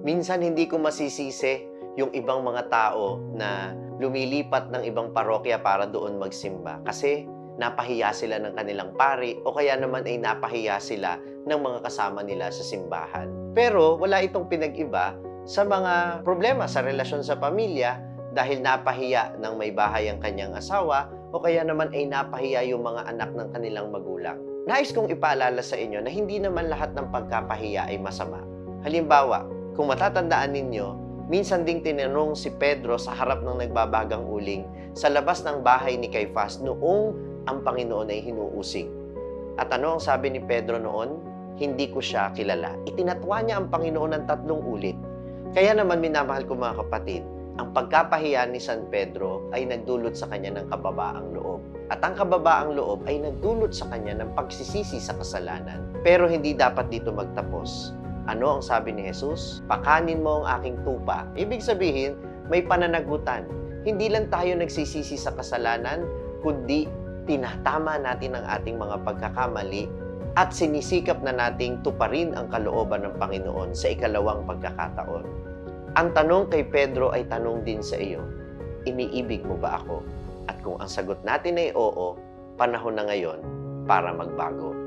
Minsan hindi ko masisisi yung ibang mga tao na lumilipat ng ibang parokya para doon magsimba kasi napahiya sila ng kanilang pari o kaya naman ay napahiya sila ng mga kasama nila sa simbahan. Pero wala itong pinag-iba sa mga problema sa relasyon sa pamilya dahil napahiya ng may bahay ang kanyang asawa o kaya naman ay napahiya yung mga anak ng kanilang magulang. Nais kong ipaalala sa inyo na hindi naman lahat ng pagkapahiya ay masama. Halimbawa, kung matatandaan ninyo, minsan ding tinanong si Pedro sa harap ng nagbabagang uling sa labas ng bahay ni Caiphas noong ang Panginoon ay hinuusig. At ano ang sabi ni Pedro noon? Hindi ko siya kilala. Itinatwa niya ang Panginoon ng tatlong ulit. Kaya naman minamahal ko mga kapatid, ang pagkapahiya ni San Pedro ay nagdulot sa kanya ng kababaang loob. At ang kababaang loob ay nagdulot sa kanya ng pagsisisi sa kasalanan. Pero hindi dapat dito magtapos. Ano ang sabi ni Jesus? Pakanin mo ang aking tupa. Ibig sabihin, may pananagutan. Hindi lang tayo nagsisisi sa kasalanan, kundi tinatama natin ang ating mga pagkakamali at sinisikap na nating tuparin ang kalooban ng Panginoon sa ikalawang pagkakataon. Ang tanong kay Pedro ay tanong din sa iyo, iniibig mo ba ako? At kung ang sagot natin ay oo, panahon na ngayon para magbago.